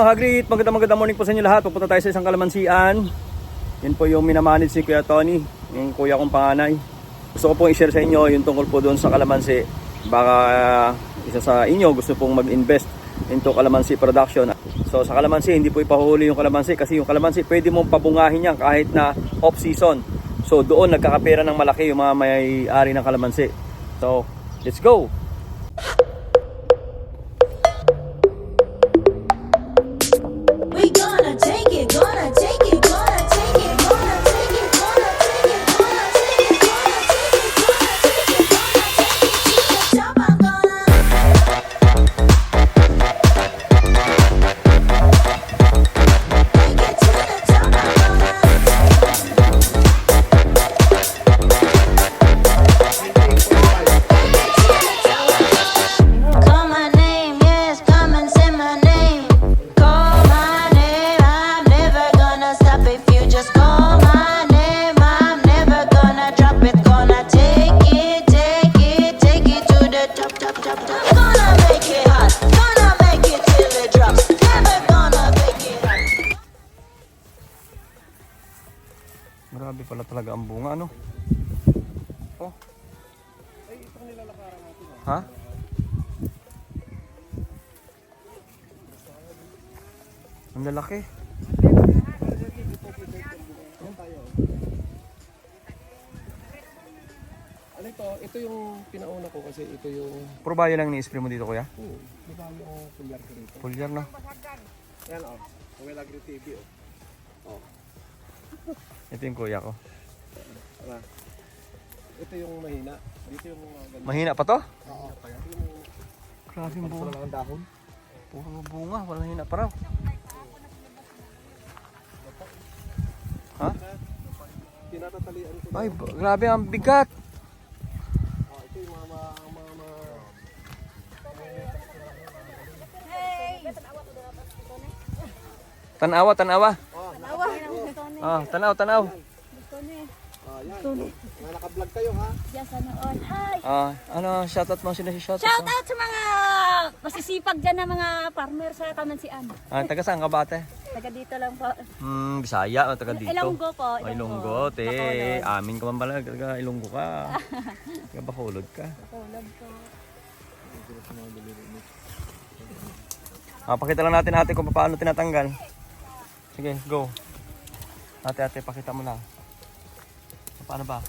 mga hagrit, magandang magandang morning po sa inyo lahat. Pupunta tayo sa isang kalamansian. Yan po yung minamanage ni Kuya Tony, yung kuya kong panganay. Gusto ko pong i-share sa inyo yung tungkol po doon sa kalamansi. Baka uh, isa sa inyo gusto pong mag-invest into kalamansi production. So sa kalamansi, hindi po ipahuli yung kalamansi kasi yung kalamansi pwede mong pabungahin yan kahit na off-season. So doon nagkakapera ng malaki yung mga may-ari ng kalamansi. So, let's go! Pala talaga ang bunga, no? Oh. Ha? Ang lalaki. Ano ito? Ito yung pinauna ko kasi ito yung Probayo lang ni-spray mo dito, kuya? di ba yung pulyar ko dito. Full year, no? Yan oh. May Agri TV oh. Oh. Ito yung kuya ko. Ano? Ito yung mahina. Dito yung mga ganda. Mahina pa to? Oo. Grabe yung wala bunga. ang dahon. Puro bunga, wala hina pa raw. Ha? Tinatatalian ko. Ay, grabe ang bigat. Oh, ito yung mga mga, mga Tanawa, tanawa. Oh, Ah, tanaw, tanaw. ah, yan. Mga naka-vlog kayo ha. Yes, ano on. Hi! Ah, ano, shoutout mo sino si shoutout Shout out sa mga masisipag dyan na mga farmer sa Kamansian. Ah, taga saan ka ba, ate? Taga dito lang po. Hmm, Bisaya o taga dito? Ilonggo po. Ay, Ilonggo, te. Bacolod. Amin ka man pala, taga Ilonggo ka. taga Bacolod ka. Bacolod po. Ah, pakita lang natin ate kung paano tinatanggal. Sige, go. Ate, ate, pakita mo lang. Paano ba?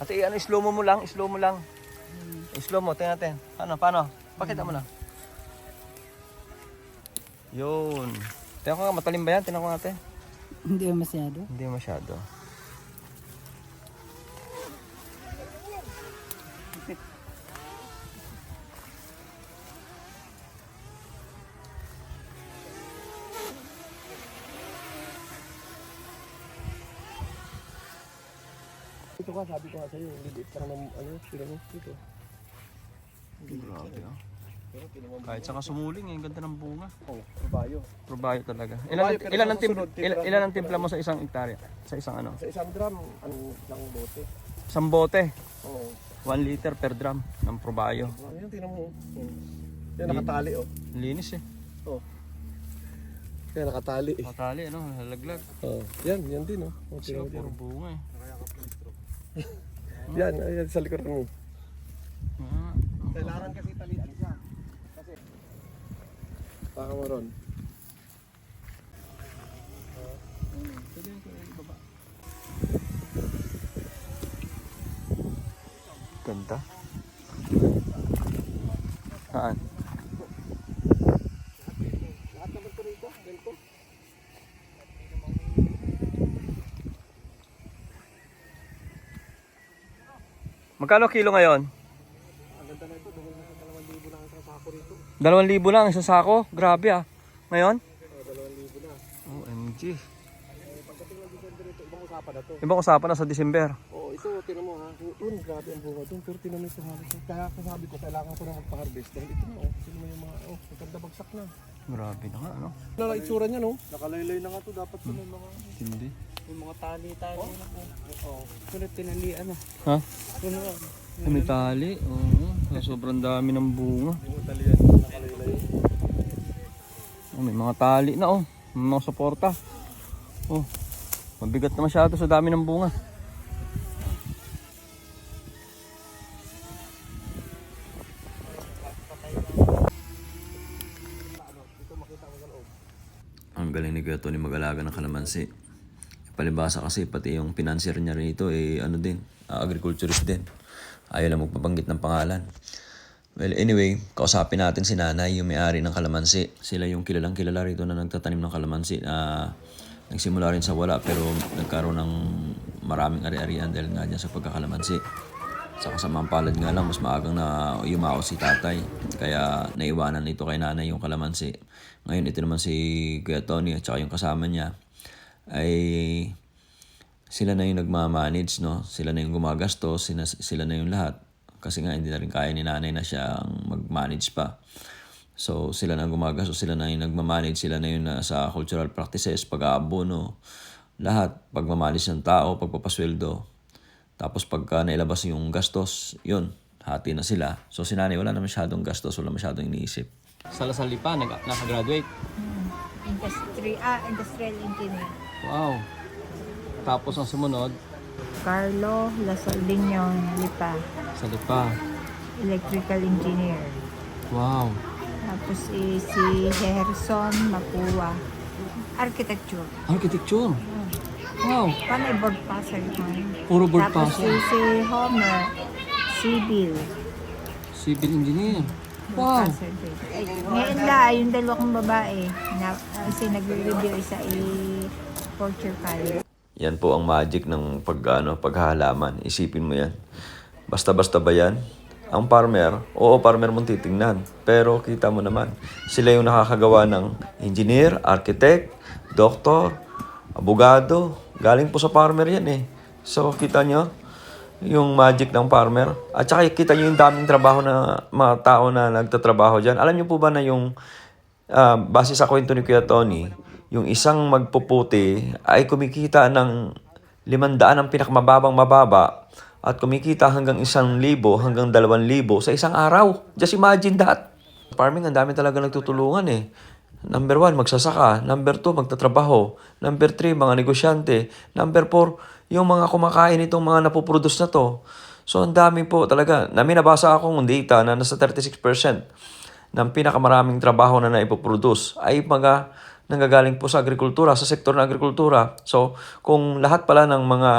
Ate, ano, slow mo mo lang, slow mo lang. Slow mo, tingnan natin. Paano, paano? Pakita mo lang. Yun. Tingnan ko nga, matalim ba yan? Tingnan ko nga, ate. Hindi masyado. Hindi masyado. Ito ka, sabi ko nga sa'yo, hindi parang nam- ano, sila mo dito. Grabe, oh. Kahit saka sumuling, eh, ang ganda ng bunga. Oh, kabayo. Probayo talaga. Probayo, Ilan, pero ilan, sa ang tim, susunod, ilan, timpla- ilan ang timpla mo sa isang hektarya? Sa isang ano? Sa isang drum, ano lang bote. Isang bote. Oo. 1 liter per drum ng probayo. Oh, yan, tingnan mo. Oh. Yan, nakatali oh. Linis eh. Oh. Yan, nakatali eh. Matali, ano? Halaglag. Oh. Yan, yan din oh. Kasi tingnan mo puro bunga eh. Yan, ayan sa likod mo. Kailangan kasi talian siya. Kasi Baka mo ron. ganda. Saan? Lahat naman ko rito, ganito. Magkano kilo ngayon? Ang ganda na ito, dalawang libo lang ang sako rito. 2,000 lang isang sako. Grabe ah. Ngayon? Oh, dalawang libo na. OMG. Eh, pagdating ng December ito, ibang usapan na to. Ibang usapan na sa December. Oo, ito, tinan mo ha. Doon, grabe ang bunga doon. Pero tinan mo ito halos. Kaya ako sabi ko, kailangan ko na magpa-harvest. Dahil ito na, oh. Tinan mo yung mga, oh, maganda bagsak na. Grabe na nga, ano? Ano na itsura niya, no? Nakalaylay na nga to. Dapat sa may mga... Hindi. Yung mga tali-tali na po. Oo. Sunod tinalian na. Ha? Sunod. May tali. Oo. Sobrang dami ng bunga. Oh, may mga tali na oh. May mga suporta. Oh. Mabigat na masyado sa dami ng bunga. Ang galing ni Kuya Tony mag-alaga ng kalamansi. Palibasa kasi pati yung financier niya rito eh ano din, ah, agriculturist din. Ayaw lang magpabanggit ng pangalan. Well, anyway, kausapin natin si nanay, yung may-ari ng kalamansi. Sila yung kilalang kilala rito na nagtatanim ng kalamansi na nagsimula rin sa wala pero nagkaroon ng maraming ari-arian dahil nga dyan sa pagkakalamansi. Sa kasamang palad nga lang, mas maagang na yumao si tatay. Kaya naiwanan nito kay nanay yung kalamansi. Ngayon, ito naman si Kuya Tony at saka yung kasama niya ay sila na yung nagmamanage, no? Sila na yung gumagastos, sila, sila na yung lahat. Kasi nga, hindi na rin kaya ni nanay na siyang mag-manage pa. So, sila na gumagastos, sila na yung nagmamanage, sila na yung nasa cultural practices, pag-aabono, lahat, pagmamanage ng tao, pagpapasweldo. Tapos pagka nailabas yung gastos, yun, hati na sila. So si nanay wala na masyadong gastos, wala masyadong iniisip. Sa Lasal pa, nag nakagraduate. Industry, ah, industrial engineer. Wow. Tapos ang sumunod, Carlo Lasoldiño Lipa, sa Lipa. electrical engineer. Wow. Tapos eh, si Gerson Mapua, architecture. Architecture. Wow. Paano board passer yun? Puro board Tapos si, passer. si Homer, civil. Civil engineer. Wow. Ay, ngayon la, yung dalawa kong babae, na, kasi nagre-review isa i Culture College. Yan po ang magic ng pag, ano, paghahalaman. Isipin mo yan. Basta-basta ba yan? Ang farmer, oo, farmer mong titingnan. Pero kita mo naman, sila yung nakakagawa ng engineer, architect, doktor, abogado. Galing po sa farmer yan eh. So, kita nyo, yung magic ng farmer. At saka kita nyo yung daming trabaho na mga tao na nagtatrabaho dyan. Alam nyo po ba na yung, ah, base sa kwento ni Kuya Tony, yung isang magpuputi ay kumikita ng limandaan ang pinakamababang mababa at kumikita hanggang isang libo hanggang dalawang libo sa isang araw. Just imagine that. Farming, ang dami talaga nagtutulungan eh. Number one, magsasaka. Number two, magtatrabaho. Number three, mga negosyante. Number four, yung mga kumakain itong mga napoproduce na to. So, ang dami po talaga. Na may nabasa akong data na nasa 36% ng pinakamaraming trabaho na naipoproduce ay mga nanggagaling po sa agrikultura, sa sektor ng agrikultura. So, kung lahat pala ng mga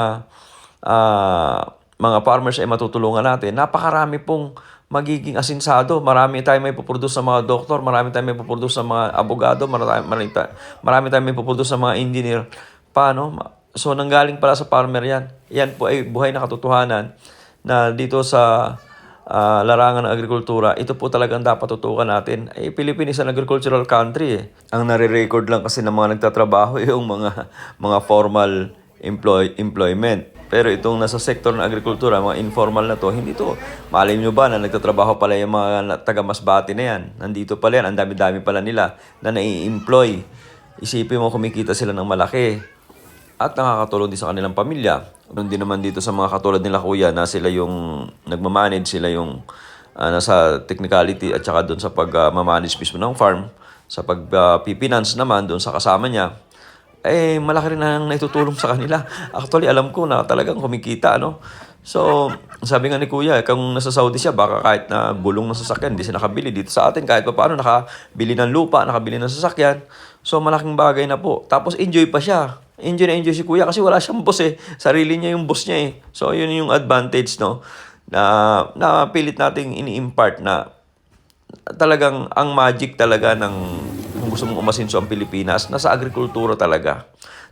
ah, mga farmers ay matutulungan natin, napakarami pong magiging asinsado. Marami tayong may puproduce sa mga doktor, marami tayong may puproduce sa mga abogado, marami, marami, marami tayong may puproduce sa mga engineer. Paano? So, nanggaling pala sa farmer yan. Yan po ay buhay na katotohanan na dito sa ah, larangan ng agrikultura, ito po talagang dapat tutukan natin. Eh, Pilipinas is an agricultural country eh. Ang nare-record lang kasi ng mga nagtatrabaho yung mga mga formal employ employment. Pero itong nasa sektor ng agrikultura, mga informal na to, hindi to. Malay nyo ba na nagtatrabaho pala yung mga taga-masbati na yan? Nandito pala yan, ang dami-dami pala nila na nai-employ. Isipin mo kumikita sila ng malaki at nakakatulong din sa kanilang pamilya. Doon din naman dito sa mga katulad nila kuya na sila yung nagmamanage, sila yung ah, nasa technicality at saka doon sa pag-manage mismo ng farm, sa pag-pipinance naman doon sa kasama niya, eh malaki rin ang naitutulong sa kanila. Actually, alam ko na talagang kumikita, ano? So, sabi nga ni Kuya, kung nasa Saudi siya, baka kahit na gulong ng sasakyan, hindi siya nakabili. Dito sa atin, kahit pa paano, nakabili ng lupa, nakabili ng sasakyan. So, malaking bagay na po. Tapos, enjoy pa siya. Enjoy na enjoy si Kuya kasi wala siyang boss eh. Sarili niya yung boss niya eh. So, yun yung advantage, no? Na, na pilit nating ini-impart na talagang ang magic talaga ng kung gusto mong umasinso ang Pilipinas, nasa agrikultura talaga.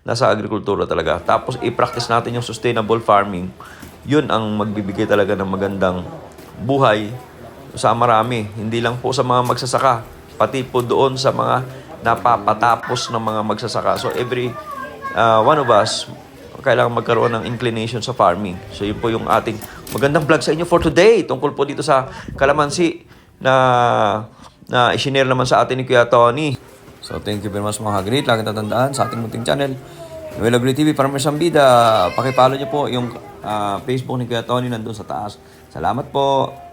Nasa agrikultura talaga. Tapos i-practice natin yung sustainable farming. Yun ang magbibigay talaga ng magandang buhay sa marami. Hindi lang po sa mga magsasaka, pati po doon sa mga napapatapos ng mga magsasaka. So every uh, one of us, kailangan magkaroon ng inclination sa farming. So yun po yung ating magandang vlog sa inyo for today tungkol po dito sa kalamansi na na isinare naman sa atin ni Kuya Tony. So thank you very much mga great. Lagi tatandaan sa ating munting channel. Noel Agri TV, Farmer Sambida. Pakipalo niyo po yung ah, Facebook ni Kuya Tony nandun sa taas. Salamat po.